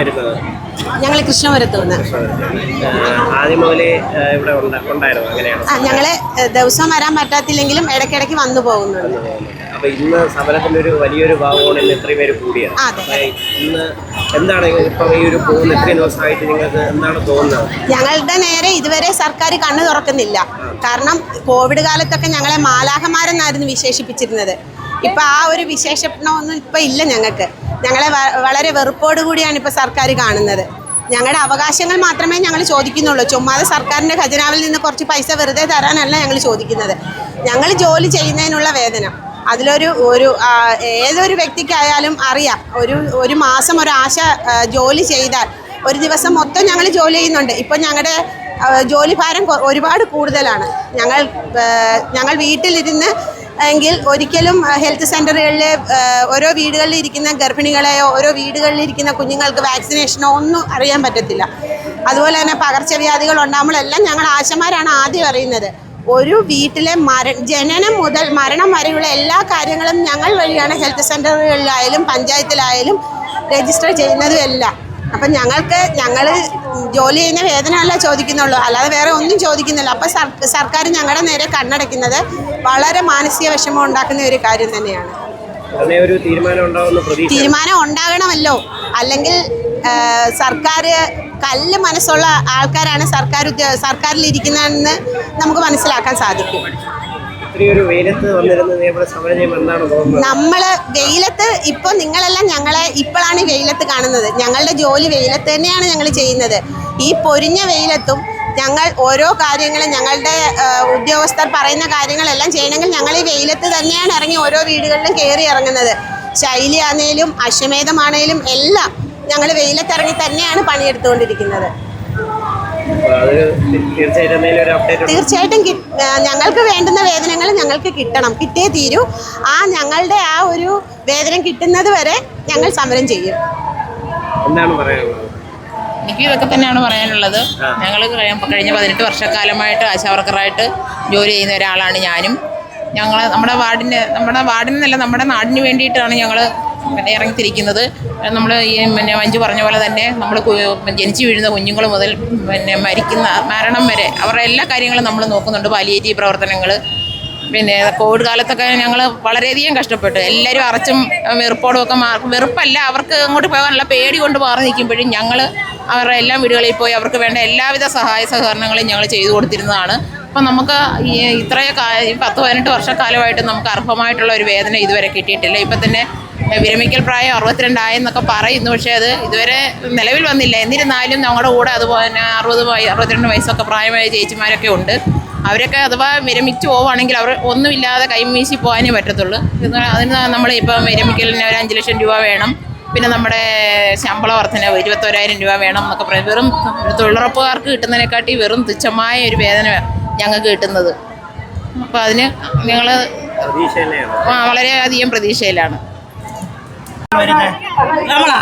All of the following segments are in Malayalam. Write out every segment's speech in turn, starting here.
വരുന്നത് ഞങ്ങൾ കൃഷ്ണപുരത്ത് നിന്ന് ആദ്യം മുതലേ ഇവിടെ ഉണ്ട്- ഉണ്ടായിരുന്നു? അങ്ങനെയാണ് ആ ഞങ്ങൾ ദിവസം വരാൻ പറ്റാത്തില്ലെങ്കിലും ഇടയ്ക്കിടയ്ക്ക് വന്നു പോകുന്നുണ്ട്. അപ്പൊ ഇന്ന് സമരത്തിന്റെ ഒരു വലിയൊരു ഭാഗമാണ് ഇന്ന് ഇത്രയും പേര് കൂടിയത്. അതെ. അപ്പൊ ഇന്ന് എന്താണ് ഇപ്പൊ ഈ ഒരു പോകുന്ന ഇത്രയും ദിവസമായിട്ട് നിങ്ങൾക്ക് എന്താണ് തോന്നുന്നത്? ഞങ്ങളുടെ നേരെ ഇതുവരെ സർക്കാർ കണ്ണു തുറക്കുന്നില്ല. കാരണം കോവിഡ് കാലത്തൊക്കെ ഞങ്ങളെ മാലാഹമാരെന്നായിരുന്നു വിശേഷിപ്പിച്ചിരുന്നത്. ഇപ്പൊ ആ ഒരു വിശേഷണമൊന്നും ഇപ്പൊ ഇല്ല ഞങ്ങൾക്ക്. ഞങ്ങളെ വളരെ വെറുപ്പോട് കൂടിയാണ് ഇപ്പൊ സർക്കാർ കാണുന്നത്. ഞങ്ങളുടെ അവകാശങ്ങൾ മാത്രമേ ഞങ്ങൾ ചോദിക്കുന്നുള്ളൂ. ചുമ്മാതെ സർക്കാരിന്റെ ഖജനാവിൽ നിന്ന് കുറച്ച് പൈസ വെറുതെ തരാനല്ല ഞങ്ങൾ ചോദിക്കുന്നത്. ഞങ്ങൾ ജോലി ചെയ്യുന്നതിനുള്ള വേദന അതിലൊരു ഒരു ഏതൊരു വ്യക്തിക്കായാലും അറിയാം. ഒരു ഒരു മാസം ഒരു ആശ ജോലി ചെയ്താൽ ഒരു ദിവസം മൊത്തം ഞങ്ങൾ ജോലി ചെയ്യുന്നുണ്ട്. ഇപ്പം ഞങ്ങളുടെ ജോലി ഭാരം ഒരുപാട് കൂടുതലാണ്. ഞങ്ങൾ ഞങ്ങൾ വീട്ടിലിരുന്ന് എങ്കിൽ ഒരിക്കലും ഹെൽത്ത് സെന്ററുകളിൽ ഓരോ വീടുകളിൽ ഇരിക്കുന്ന ഗർഭിണികളെയോ ഓരോ വീടുകളിൽ ഇരിക്കുന്ന കുഞ്ഞുങ്ങൾക്ക് വാക്സിനേഷനോ ഒന്നും അറിയാൻ പറ്റത്തില്ല. അതുപോലെ തന്നെ പകർച്ചവ്യാധികൾ ഉണ്ടാകുമ്പോഴെല്ലാം ഞങ്ങൾ ആശമാരാണ് ആദ്യം അറിയുന്നത്. ഒരു വീട്ടിലെ മര ജനനം മുതൽ മരണം വരെയുള്ള എല്ലാ കാര്യങ്ങളും ഞങ്ങൾ വഴിയാണ് ഹെൽത്ത് സെന്ററുകളിലായാലും പഞ്ചായത്തിലായാലും രജിസ്റ്റർ ചെയ്യുന്നതും എല്ലാം അപ്പം ഞങ്ങൾക്ക് ഞങ്ങൾ ജോലി ചെയ്യുന്ന വേതനമല്ല ചോദിക്കുന്നുള്ളൂ. അല്ലാതെ വേറെ ഒന്നും ചോദിക്കുന്നില്ല. അപ്പം സർക്കാർ ഞങ്ങളുടെ നേരെ കണ്ണടയ്ക്കുന്നത് വളരെ മാനസിക വിഷമം ഉണ്ടാക്കുന്ന ഒരു കാര്യം തന്നെയാണ്. തീരുമാനം ഉണ്ടാകണമല്ലോ. അല്ലെങ്കിൽ സർക്കാർ കല്ല് മനസ്സുള്ള ആൾക്കാരാണ് സർക്കാർ സർക്കാരിൽ ഇരിക്കുന്നതെന്ന് നമുക്ക് മനസ്സിലാക്കാൻ സാധിക്കും. ഇത്രയും ഒരു വെയിലത്ത് സമരം ചെയ്യുമ്പോൾ എന്താണ് തോന്നുന്നത്? നമ്മൾ വെയിലത്ത് ഇപ്പോൾ നിങ്ങളെല്ലാം ഞങ്ങളെ ഇപ്പോഴാണ് വെയിലത്ത് കാണുന്നത്. ഞങ്ങളുടെ ജോലി വെയിലത്ത് തന്നെയാണ് ഞങ്ങൾ ചെയ്യുന്നത്. ഈ പൊരിഞ്ഞ വെയിലത്തും ഞങ്ങൾ ഓരോ കാര്യങ്ങളും ഞങ്ങളുടെ ഉദ്യോഗസ്ഥർ പറയുന്ന കാര്യങ്ങളെല്ലാം ചെയ്യണമെങ്കിൽ ഞങ്ങൾ ഈ വെയിലത്ത് തന്നെയാണ് ഇറങ്ങി ഓരോ വീടുകളിലും കയറി ഇറങ്ങുന്നത്. ശൈലി ആണേലും അശ്വമേധമാണേലും എല്ലാം ഞങ്ങൾ വെയിലത്തിറങ്ങി തന്നെയാണ് പണിയെടുത്തുകൊണ്ടിരിക്കുന്നത്. തീർച്ചയായിട്ടും എന്തെങ്കിലും ഒരു അപ്ഡേറ്റ് തീർച്ചയായിട്ടും ഞങ്ങൾക്ക് വേണ്ടുന്ന വേതനങ്ങൾ ഞങ്ങൾക്ക് കിട്ടണം. കിട്ടേ തീരൂ. ആ ഞങ്ങളുടെ ആ ഒരു വേതനം കിട്ടുന്നത് വരെ ഞങ്ങൾ സമരം ചെയ്യും. എന്താണ് പറയാനുള്ളത്? എനിക്ക് ഇതൊക്കെ തന്നെയാണ് പറയാനുള്ളത്. ഞങ്ങൾ കഴിഞ്ഞ പതിനെട്ട് വർഷക്കാലമായിട്ട് ആശാവർക്കറായിട്ട് ജോലി ചെയ്യുന്ന ഒരാളാണ് ഞാനും. ഞങ്ങൾ നമ്മുടെ വാർഡിന് നമ്മുടെ വാർഡിനല്ല നമ്മുടെ നാടിന് വേണ്ടിയിട്ടാണ് ഞങ്ങൾ പിന്നെ ഇറങ്ങിത്തിരിക്കുന്നത്. നമ്മൾ ഈ പിന്നെ മഞ്ജു പറഞ്ഞ പോലെ തന്നെ നമ്മൾ ജനിച്ചു വീഴുന്ന കുഞ്ഞുങ്ങൾ മുതൽ പിന്നെ മരിക്കുന്ന മരണം വരെ അവരുടെ എല്ലാ കാര്യങ്ങളും നമ്മൾ നോക്കുന്നുണ്ട്. പാലിയേറ്റീവ് പ്രവർത്തനങ്ങൾ പിന്നെ കോവിഡ് കാലത്തൊക്കെ ഞങ്ങൾ വളരെയധികം കഷ്ടപ്പെട്ടു. എല്ലാവരും അറച്ചും വെറുപ്പോടും ഒക്കെ മാ വെറുപ്പല്ല. അവർക്ക് അങ്ങോട്ട് പോകാനുള്ള പേടി കൊണ്ട് മാറി നിൽക്കുമ്പോഴും ഞങ്ങൾ അവരുടെ എല്ലാ വീടുകളിൽ പോയി അവർക്ക് വേണ്ട എല്ലാവിധ സഹായ സഹകരണങ്ങളും ഞങ്ങൾ ചെയ്തു കൊടുത്തിരുന്നതാണ്. അപ്പം നമുക്ക് ഈ ഇത്രയൊക്കെ പത്ത് പതിനെട്ട് വർഷക്കാലമായിട്ട് നമുക്ക് അർഹമായിട്ടുള്ള ഒരു വേദന ഇതുവരെ കിട്ടിയിട്ടില്ല. ഇപ്പം തന്നെ വിരമിക്കൽ പ്രായം അറുപത്തിരണ്ടായെന്നൊക്കെ പറയുന്നു. പക്ഷേ അത് ഇതുവരെ നിലവിൽ വന്നില്ല. എന്നിരുന്നാലും ഞങ്ങളുടെ കൂടെ അതുപോലെ തന്നെ അറുപത് വയ അറുപത്തിരണ്ട് വയസ്സൊക്കെ പ്രായമായ ചേച്ചിമാരൊക്കെ ഉണ്ട്. അവരൊക്കെ അഥവാ വിരമിച്ച് പോവുകയാണെങ്കിൽ അവർ ഒന്നുമില്ലാതെ കൈമീശി പോകാനേ പറ്റത്തുള്ളൂ. അതിന് നമ്മൾ ഇപ്പം വിരമിക്കലിന് ഒരു അഞ്ച് ലക്ഷം രൂപ വേണം. പിന്നെ നമ്മുടെ ശമ്പള വർധന ഇരുപത്തോരായിരം രൂപ വേണം എന്നൊക്കെ പറയും. വെറും തൊഴിലുറപ്പുകാർക്ക് കിട്ടുന്നതിനെക്കാട്ടി വെറും തുച്ഛമായ ഒരു വേദന ഞങ്ങൾക്ക് കിട്ടുന്നത്. അപ്പോൾ അതിന് ഞങ്ങൾ വളരെയധികം പ്രതീക്ഷയിലാണ്. നമ്മളാ?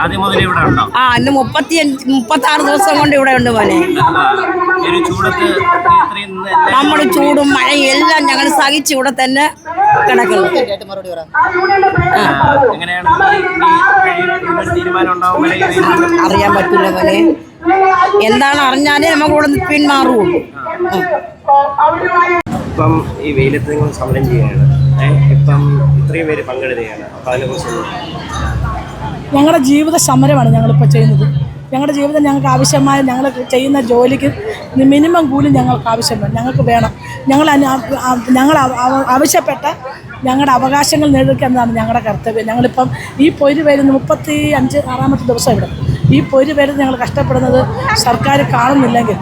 ആദ്യം മുതൽ ഇവിടെ ഉണ്ടോ? ആ ഇന്ന് മുപ്പത്തി അഞ്ച് മുപ്പത്തി ആറ് ദിവസം കൊണ്ട് ഇവിടെ ഉണ്ട് മോനെ. നമ്മൾ ചൂടും മഴയും എല്ലാം ഞങ്ങൾ സഹിച്ച് ഇവിടെ തന്നെ കിടക്കുന്നു. അറിയാൻ പറ്റില്ല മോനെ. എന്താണ് അറിഞ്ഞാലേ നമുക്ക് ഇവിടെ പിന്മാറുള്ളൂ. ഇപ്പം ഈ വെയിലത്ത് നിങ്ങൾ സമരം ചെയ്യുകയാണ്. ഇപ്പം ഇത്രയും പേര് പങ്കെടുക്കുകയാണ്. അപ്പം അതിനെക്കുറിച്ച് ഞങ്ങളുടെ ജീവിത സമരമാണ് ഞങ്ങളിപ്പോൾ ചെയ്യുന്നത്. ഞങ്ങളുടെ ജീവിതം ഞങ്ങൾക്ക് ആവശ്യമായ ഞങ്ങൾ ചെയ്യുന്ന ജോലിക്ക് മിനിമം കൂലി ഞങ്ങൾക്ക് ആവശ്യമാണ്. ഞങ്ങൾക്ക് വേണം. ഞങ്ങൾ ഞങ്ങൾ ആവശ്യപ്പെട്ട ഞങ്ങളുടെ അവകാശങ്ങൾ നേടിക്കുക എന്നതാണ് ഞങ്ങളുടെ കർത്തവ്യം. ഞങ്ങളിപ്പം ഈ പൊരു വരുന്ന മുപ്പത്തി അഞ്ച് ആറാമത്തെ ദിവസം ഇവിടെ. ഈ പൊരു വരുന്ന ഞങ്ങൾ കഷ്ടപ്പെടുന്നത് സർക്കാർ കാണുന്നില്ലെങ്കിൽ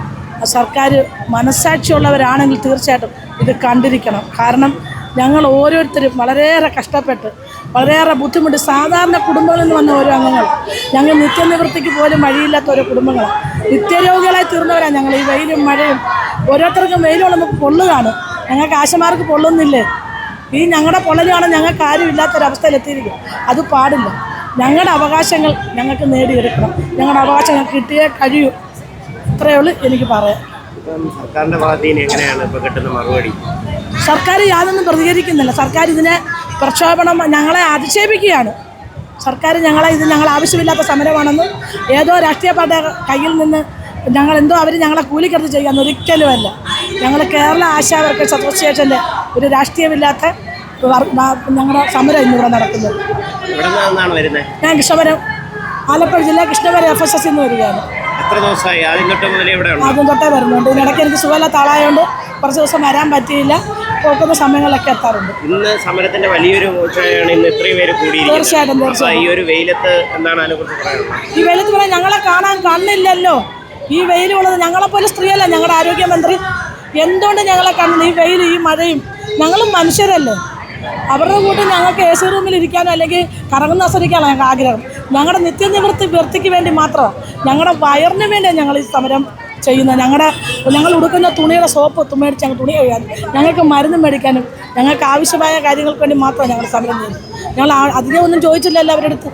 സർക്കാർ മനസ്സാക്ഷിയുള്ളവരാണെങ്കിൽ തീർച്ചയായിട്ടും ഇത് കണ്ടിരിക്കണം. കാരണം ഞങ്ങൾ ഓരോരുത്തരും വളരെയേറെ കഷ്ടപ്പെട്ട് വളരെയേറെ ബുദ്ധിമുട്ട് സാധാരണ കുടുംബങ്ങളിൽ നിന്ന് വന്ന ഓരോ അംഗങ്ങൾ. ഞങ്ങൾ നിത്യനിവൃത്തിക്ക് പോലും വഴിയില്ലാത്ത ഓരോ കുടുംബങ്ങളാണ്. നിത്യരോഗികളായി തീർന്നവരാണ് ഞങ്ങൾ. ഈ വെയിലും മഴയും ഓരോരുത്തർക്കും വെയിലുള്ള നമുക്ക് പൊള്ളുകയാണ്. ഞങ്ങൾക്ക് ആശമാർക്ക് പൊള്ളുന്നില്ലേ? ഈ ഞങ്ങളുടെ പൊള്ളലാണ് ഞങ്ങൾക്ക് ആരും ഇല്ലാത്തൊരവസ്ഥയിലെത്തിയിരിക്കും അത് പാടില്ല. ഞങ്ങളുടെ അവകാശങ്ങൾ ഞങ്ങൾക്ക് നേടിയെടുക്കണം. ഞങ്ങളുടെ അവകാശങ്ങൾ കിട്ടിയേ കഴിയൂ. ഇത്രയേ ഉള്ളൂ എനിക്ക് പറയാം സർക്കാരിന്റെ ഭാഗത്ത് എങ്ങനെയാണ് ഇപ്പോൾ കിട്ടുന്ന മറുപടി? സർക്കാർ യാതൊന്നും പ്രതികരിക്കുന്നില്ല. സർക്കാർ ഇതിനെ പ്രക്ഷോഭണം ഞങ്ങളെ അധിക്ഷേപിക്കുകയാണ്. സർക്കാർ ഞങ്ങളെ ഇത് ഞങ്ങൾ ആവശ്യമില്ലാത്ത സമരമാണെന്ന് ഏതോ രാഷ്ട്രീയ പാർട്ടിയുടെ കയ്യിൽ നിന്ന് ഞങ്ങൾ എന്തോ അവർ ഞങ്ങളെ കൂലിക്കരുത് ചെയ്യാൻ ഒരിക്കലുമല്ല. ഞങ്ങൾ കേരള ആശാ വർക്കേഴ്സ് അസോസിയേഷന്റെ ഒരു രാഷ്ട്രീയമില്ലാത്ത ഞങ്ങളുടെ സമരം ഇന്നിവിടെ നടക്കുന്നത്. ഇവിടെ നടക്കുന്നത് ഞാൻ കൃഷ്ണപുരം ആലപ്പുഴ ജില്ല കൃഷ്ണപുരം എഫ് എസ് എസ് എന്ന് വരികയാണ്. എത്ര ദിവസമായി? ആദ്യം തൊട്ട് മുതലേ ഇവിടെ ഉണ്ട് ആദ്യം തൊട്ടേ വരുന്നുണ്ട്. ഇടയ്ക്ക് എനിക്ക് സുഖമില്ലാത്ത ആളായതുകൊണ്ട് കുറച്ച് ദിവസം വരാൻ പറ്റിയില്ല. പോകുന്ന സമയങ്ങളിലൊക്കെ എത്താറുണ്ട്. ഇന്ന് സമരത്തിന്റെ വലിയൊരു മോശമാണ് ഇന്ന് ഇത്രയും പേര് തീർച്ചയായിട്ടും. ഈ ഒരു വെയിലത്ത് എന്താണ് അതിനെക്കുറിച്ച് പറയാനുള്ളത്? ഈ വെയിലത്ത് പറയാൻ ഞങ്ങളെ കാണാൻ കണ്ണില്ലല്ലോ. ഈ വെയിലുള്ളത് ഞങ്ങളെപ്പോലെ സ്ത്രീയല്ല ഞങ്ങളുടെ ആരോഗ്യമന്ത്രി. എന്തുകൊണ്ട് ഞങ്ങളെ കാണുന്നത് ഈ വെയിൽ ഈ മഴയും ഞങ്ങളും മനുഷ്യരല്ലേ? അവരുടെ കൂട്ടി ഞങ്ങൾക്ക് എ സി റൂമിൽ ഇരിക്കാനോ അല്ലെങ്കിൽ കറങ്ങുന്ന ആസ്വദിക്കാനോ ഞങ്ങൾക്ക് ആഗ്രഹം? ഞങ്ങളുടെ നിത്യനിവൃത്തി വൃത്തിക്ക് വേണ്ടി മാത്രമാണ് ഞങ്ങളുടെ വയറിന് വേണ്ടിയാണ് ഞങ്ങൾ ഈ സമരം ചെയ്യുന്നത്. ഞങ്ങളുടെ ഞങ്ങൾ ഉടുക്കുന്ന തുണിയുടെ സോപ്പ് മേടിച്ച് ഞങ്ങൾ തുണി കഴുകാനും ഞങ്ങൾക്ക് മരുന്ന് മേടിക്കാനും ഞങ്ങൾക്ക് ആവശ്യമായ കാര്യങ്ങൾക്ക് വേണ്ടി മാത്രമാണ് ഞങ്ങൾ സമരം ചെയ്യുന്നത്. ഞങ്ങൾ ആ- അധികം ഒന്നും ചോദിച്ചില്ലല്ലോ അവരുടെ അടുത്ത്.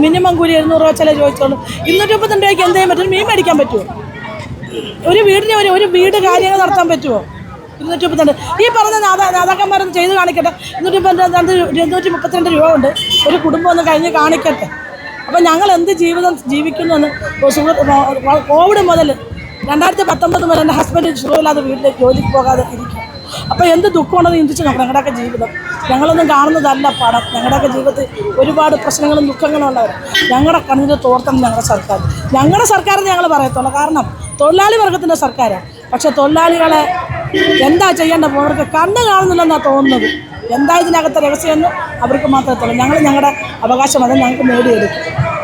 മിനിമം കൂലി എഴുന്നൂറ് രൂപ ചില ചോദിച്ചോളൂ ഇരുന്നൂറ്റി മുപ്പത്തിരണ്ട് രൂപയ്ക്ക് എന്തെങ്കിലും പറ്റും? മീൻ മേടിക്കാൻ പറ്റുമോ? ഒരു വീടിന് ഒരു വീട് കാര്യങ്ങൾ നടത്താൻ പറ്റുമോ? ഇരുന്നൂറ്റി മുപ്പത്തിരണ്ട് ഈ പറഞ്ഞ നാദാ നേതാക്കന്മാരൊന്ന് ചെയ്ത് കാണിക്കട്ടെ. ഇരുന്നൂറ്റി മുപ്പത്തിരണ്ട് ഇരുന്നൂറ്റി മുപ്പത്തിരണ്ട് രൂപ ഉണ്ട്. ഒരു കുടുംബം ഒന്ന് കഴിഞ്ഞ് കാണിക്കട്ടെ. അപ്പം ഞങ്ങൾ എന്ത് ജീവിതം ജീവിക്കുന്നു എന്ന് കോവിഡ് മുതൽ രണ്ടായിരത്തി പത്തൊമ്പത് മുതൽ എന്റെ ഹസ്ബൻഡ് സുഖമില്ലാതെ വീട്ടിലേക്ക് ജോലിക്ക് പോകാതെ ഇരിക്കും അപ്പോൾ എന്ത് ദുഃഖമാണെന്ന് ചിന്തിച്ച് നോക്കണം. ഞങ്ങളുടെയൊക്കെ ജീവിതം. ഞങ്ങളൊന്നും കാണുന്നതല്ല പടം. ഞങ്ങളുടെയൊക്കെ ജീവിതത്തിൽ ഒരുപാട് പ്രശ്നങ്ങളും ദുഃഖങ്ങളും ഉള്ളവർ ഞങ്ങളുടെ കണ്ണിന് തോർത്തണം ഞങ്ങളുടെ സർക്കാർ. ഞങ്ങളുടെ സർക്കാരെന്ന് ഞങ്ങൾ പറയത്തുള്ളൂ. കാരണം തൊഴിലാളി വർഗത്തിന്റെ സർക്കാരാണ് പക്ഷേ തൊഴിലാളികളെ എന്താ ചെയ്യേണ്ട അവർക്ക് കണ്ണ് കാണുന്നില്ലെന്നാണ് തോന്നുന്നത്. എന്താ ഇതിനകത്തെ രഹസ്യമെന്ന് അവർക്ക് മാത്രമേ തുള്ളൂ ഞങ്ങൾ ഞങ്ങളുടെ അവകാശം അത് ഞങ്ങൾക്ക് നേടിയെടുക്കും.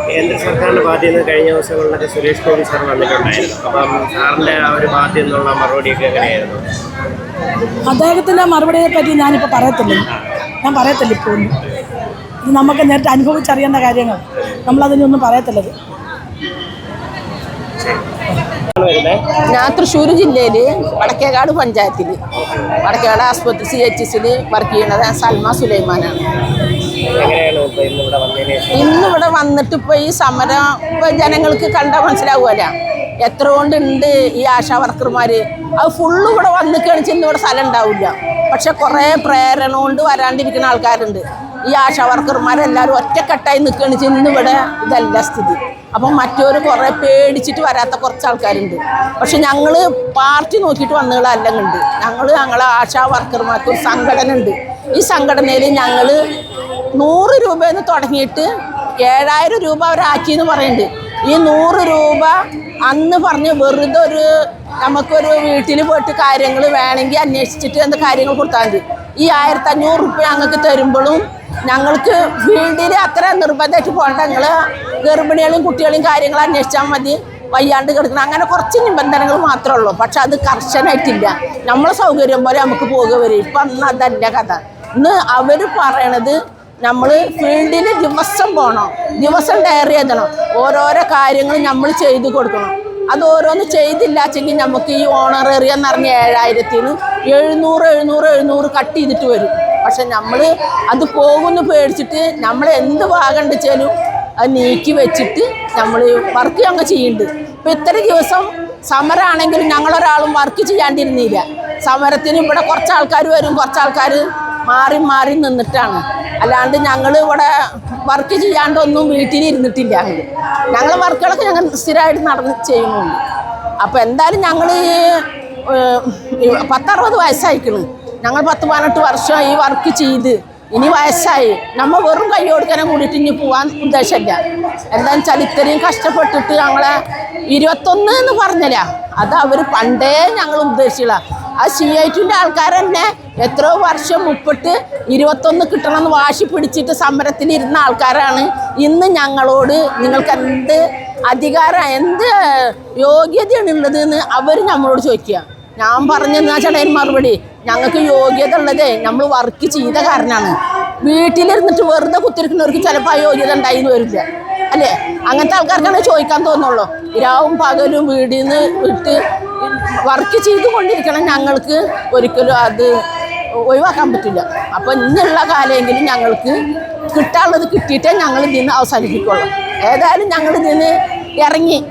കേന്ദ്ര സർക്കാരിന്റെ ഭാഗത്ത് നിന്ന് കഴിഞ്ഞ ദിവസങ്ങളിലൊക്കെ സുരേഷ് ഗോപി സാർ വന്നിട്ടുണ്ടായിരുന്നു. അപ്പം സാറിന്റെ ആ ഒരു ഭാഗത്ത് നിന്നുള്ള മറുപടിയൊക്കെ എങ്ങനെയായിരുന്നു? അദ്ദേഹത്തിന്റെ മറുപടിയെ പറ്റി ഞാനിപ്പോൾ പറയത്തില്ല. ഞാൻ പറയത്തില്ല ഇപ്പോൾ ഒന്നും. ഇത് നമുക്ക് നേരിട്ട് അനുഭവിച്ചറിയേണ്ട കാര്യങ്ങൾ. നമ്മളതിനൊന്നും പറയത്തില്ലത്. ഞാൻ തൃശ്ശൂർ ജില്ലയിൽ വടക്കേകാട് പഞ്ചായത്തിൽ വടക്കേകാട് ആസ്പത്രി സി എച്ച് എസിൽ വർക്ക് ചെയ്യുന്നത് സൽമ സുലൈമാനാണ്. ഇന്ന് ഇന്നിവിടെ വന്നിട്ട് ഇപ്പോൾ ഈ സമരം ജനങ്ങൾക്ക് കണ്ടാൽ മനസ്സിലാവുമല്ല എത്ര കൊണ്ടുണ്ട് ഈ ആശാ വർക്കർമാർ അത് ഫുള്ള് ഇവിടെ വന്ന് കണിച്ചെന്ന് ഇവിടെ സ്ഥലം ഉണ്ടാവില്ല. പക്ഷെ കുറേ പ്രേരണ കൊണ്ട് വരാണ്ടിരിക്കുന്ന ആൾക്കാരുണ്ട്. ഈ ആശാ വർക്കർമാരെല്ലാവരും ഒറ്റക്കെട്ടായി നിൽക്കുകയാണ് ഇന്ന് ഇവിടെ ഇതല്ല സ്ഥിതി. അപ്പം മറ്റൊരു കുറേ പേടിച്ചിട്ട് വരാത്ത കുറച്ച് ആൾക്കാരുണ്ട് പക്ഷെ ഞങ്ങൾ പാർട്ടി നോക്കിയിട്ട് വന്നതല്ലങ്ങുണ്ട് ഞങ്ങൾ ഞങ്ങളെ ആശാ വർക്കർമാർക്ക് ഒരു സംഘടന ഉണ്ട് ഈ സംഘടനയിൽ ഞങ്ങൾ നൂറ് രൂപയെന്ന് തുടങ്ങിയിട്ട് ഏഴായിരം രൂപ അവരാക്കി എന്ന് പറയുന്നുണ്ട് ഈ നൂറ് രൂപ അന്ന് പറഞ്ഞ് വെറുതെ ഒരു നമുക്കൊരു വീട്ടിൽ പോയിട്ട് കാര്യങ്ങൾ വേണമെങ്കിൽ അന്വേഷിച്ചിട്ട് എന്ത് കാര്യങ്ങൾ കൊടുത്താൽ മതി ഈ ആയിരത്തി അഞ്ഞൂറ് റുപ്യ ഞങ്ങൾക്ക് തരുമ്പോഴും ഞങ്ങൾക്ക് ഫീൽഡിൽ അത്ര നിർബന്ധമായിട്ട് പോകേണ്ട ഞങ്ങൾ ഗർഭിണികളും കുട്ടികളെയും കാര്യങ്ങൾ അന്വേഷിച്ചാൽ മതി. വയ്യാണ്ട് കിടക്കണം അങ്ങനെ കുറച്ച് നിബന്ധനകൾ മാത്രമേ ഉള്ളൂ. പക്ഷെ അത് കർശനമായിട്ടില്ല. നമ്മളെ സൗകര്യം പോലെ നമുക്ക് പോകുക വരും ഇപ്പം അന്ന് അതല്ല കഥ. ഇന്ന് അവർ പറയണത് നമ്മൾ ഫീൽഡിൽ ദിവസം പോകണം ദിവസം ഡയറി എഴുതണം. ഓരോരോ കാര്യങ്ങൾ നമ്മൾ ചെയ്തു കൊടുക്കണം. അത് ഓരോന്ന് ചെയ്തില്ലാച്ചെങ്കിൽ നമുക്ക് ഈ ഓണറേറിയ എന്ന് പറഞ്ഞ ഏഴായിരത്തിന് എഴുന്നൂറ് എഴുന്നൂറ് എഴുന്നൂറ് കട്ട് ചെയ്തിട്ട് വരും. പക്ഷെ നമ്മൾ അത് പോകുമെന്ന് പേടിച്ചിട്ട് നമ്മൾ എന്ത് ഭാഗം വെച്ചാലും അത് നീക്കി വെച്ചിട്ട് നമ്മൾ വർക്ക് ഞങ്ങൾ ചെയ്യുന്നുണ്ട് ഇപ്പം ഇത്ര ദിവസം സമരമാണെങ്കിലും ഞങ്ങളൊരാളും വർക്ക് ചെയ്യാണ്ടിരുന്നില്ല. സമരത്തിന് ഇവിടെ കുറച്ച് ആൾക്കാർ വരും കുറച്ച് ആൾക്കാർ മാറി മാറി നിന്നിട്ടാണ്. അല്ലാണ്ട് ഞങ്ങൾ ഇവിടെ വർക്ക് ചെയ്യാണ്ടൊന്നും വീട്ടിലിരുന്നിട്ടില്ല ഞങ്ങൾ വർക്കുകളൊക്കെ ഞങ്ങൾ സ്ഥിരമായിട്ട് നടന്ന് ചെയ്യുന്നുണ്ട്. അപ്പോൾ എന്തായാലും ഞങ്ങൾ പത്തറുപത് വയസ്സായിക്കണ്. ഞങ്ങൾ പത്ത് പതിനെട്ട് വർഷം ഈ വർക്ക് ചെയ്ത് ഇനി വയസ്സായി. നമ്മൾ വെറും കൈ കൊടുക്കാനും കൂടിയിട്ട് ഇനി പോവാൻ ഉദ്ദേശമില്ല. എന്താണെന്ന് വെച്ചാൽ ഇത്രയും കഷ്ടപ്പെട്ടിട്ട് ഞങ്ങളെ ഇരുപത്തൊന്ന് എന്ന് പറഞ്ഞില്ല. അത് അവർ പണ്ടേ ഞങ്ങൾ ഉദ്ദേശിച്ചില്ല. ആ സി ഐ ടിന്റെ ആൾക്കാർ തന്നെ എത്രയോ വർഷം മുപ്പിട്ട് ഇരുപത്തൊന്ന് കിട്ടണമെന്ന് വാശി പിടിച്ചിട്ട് സമരത്തിലിരുന്ന ആൾക്കാരാണ്. ഇന്ന് ഞങ്ങളോട് നിങ്ങൾക്ക് എന്ത് അധികാരം എന്ത് യോഗ്യതയാണ് ഉള്ളതെന്ന് അവർ നമ്മളോട് ചോദിക്കുക. ഞാൻ പറഞ്ഞെന്നാ ചേട്ടൻ മറുപടി. ഞങ്ങൾക്ക് യോഗ്യത ഉള്ളതേ നമ്മൾ വർക്ക് ചെയ്ത കാരണമാണ് വീട്ടിലിരുന്നിട്ട് വെറുതെ കുത്തിരിക്കുന്നവർക്ക് ചിലപ്പോൾ ആ യോഗ്യത ഉണ്ടായിന്ന് വരില്ല. അല്ലേ? അങ്ങനത്തെ ആൾക്കാർക്കാണ് ചോദിക്കാൻ തോന്നുള്ളൂ. രാവും പകലും വീടിൽ നിന്ന് വിട്ട് വർക്ക് ചെയ്തുകൊണ്ടിരിക്കണം ഞങ്ങൾക്ക് ഒരിക്കലും അത് ഒഴിവാക്കാൻ പറ്റില്ല. അപ്പോൾ ഇന്നുള്ള കാലമെങ്കിലും ഞങ്ങൾക്ക് കിട്ടാനുള്ളത് കിട്ടിയിട്ടേ ഞങ്ങൾ ഇതിന്ന് അവസാനിപ്പിക്കുള്ളൂ. ഏതായാലും ഞങ്ങൾ ഇതിന്ന് ഇറങ്ങി.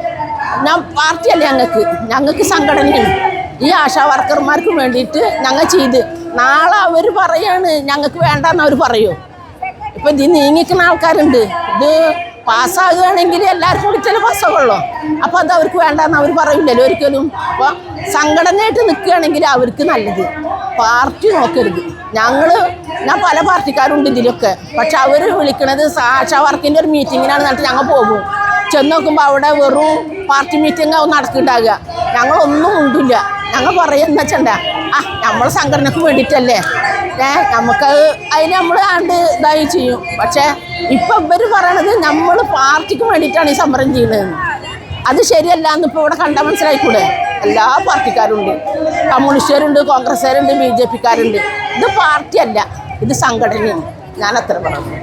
ഞാൻ പാർട്ടിയല്ല ഞങ്ങൾക്ക്? ഞങ്ങൾക്ക് സംഘടനയാണ്. ഈ ആശാ വർക്കർമാർക്ക് വേണ്ടിയിട്ട് ഞങ്ങൾ ചെയ്ത്. നാളെ അവർ പറയാണ് ഞങ്ങൾക്ക് വേണ്ടെന്ന് അവർ പറയൂ. ഇപ്പൊ ഇത് നീങ്ങിക്കുന്ന ആൾക്കാരുണ്ട്. ഇത് പാസ്സാകുകയാണെങ്കിൽ എല്ലാവർക്കും കൂടിയിട്ടല്ലേ പാസ്സാവുള്ളൂ. അപ്പോൾ അത് അവർക്ക് വേണ്ടെന്ന് അവർ പറയില്ലല്ലോ ഒരിക്കലും. അപ്പോൾ സംഘടനയായിട്ട് നിൽക്കുകയാണെങ്കിൽ അവർക്ക് നല്ലത്. പാർട്ടി നോക്കരുത്. ഞങ്ങൾ ഞാൻ പല പാർട്ടിക്കാരുണ്ട് ഇതിലൊക്കെ. പക്ഷെ അവർ വിളിക്കണത് ആശാ വർക്കിന്റെ ഒരു മീറ്റിങ്ങിനാണ് എന്നിട്ട് ഞങ്ങൾ പോകും. ചെന്ന് നോക്കുമ്പോൾ അവിടെ വെറും പാർട്ടി മീറ്റിംഗ് ആവും നടക്കുന്നുണ്ടാകുക ഞങ്ങളൊന്നും ഉണ്ടില്ല ഞങ്ങൾ പറയുന്ന വെച്ചണ്ട ആ നമ്മൾ സംഘടനക്ക് വേണ്ടിയിട്ടല്ലേ ഏ നമുക്ക് അതിന് നമ്മൾ ആണ്ട് ഇതായി ചെയ്യും. പക്ഷേ ഇപ്പം ഇവർ പറയണത് നമ്മൾ പാർട്ടിക്ക് വേണ്ടിയിട്ടാണ് ഈ സമരം ചെയ്യുന്നത്. അത് ശരിയല്ല എന്ന് ഇപ്പോൾ ഇവിടെ കണ്ടാൽ മനസ്സിലായിക്കൂടെ? എല്ലാ പാർട്ടിക്കാരുണ്ട്. കമ്മ്യൂണിസ്റ്റുകാരുണ്ട് കോൺഗ്രസ്സുകാരുണ്ട് ബി ജെ പിക്കാരുണ്ട്. ഇത് പാർട്ടിയല്ല ഇത് സംഘടനയാണ്. ഞാൻ അത്ര പറഞ്ഞു